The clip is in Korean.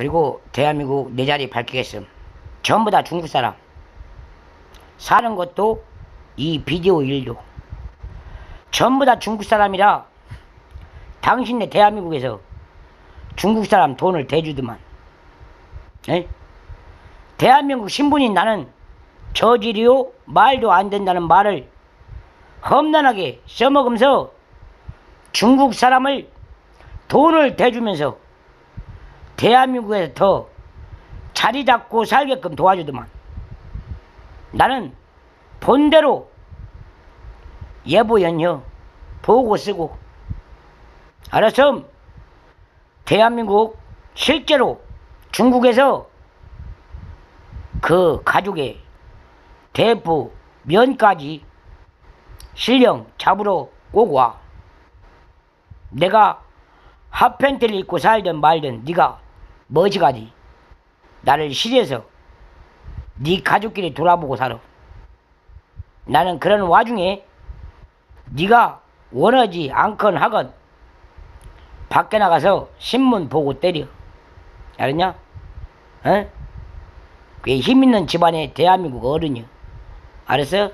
그리고 대한민국 내 자리 밝히겠음. 전부 다 중국 사람. 사는 것도 이 비디오 일도 전부 다 중국 사람이라 당신네 대한민국에서 중국 사람 돈을 대주더만. 에? 대한민국 신분인 나는 저질이요 말도 안 된다는 말을 험난하게 써먹으면서 중국 사람을 돈을 대주면서 대한민국에서 더 자리 잡고 살게끔 도와주더만. 나는 본대로 예보연혀 보고 쓰고 알았음 대한민국 실제로 중국에서 그 가족의 대부 면까지 실령 잡으러 꼭 와. 내가 핫팬티를 입고 살든 말든 네가 머지가지 나를 시대에서 네 가족끼리 돌아보고 살아. 나는 그런 와중에 네가 원하지 않건 하건 밖에 나가서 신문 보고 때려. 알았냐? 어? 그게 힘 있는 집안의 대한민국 어른이야. 알았어?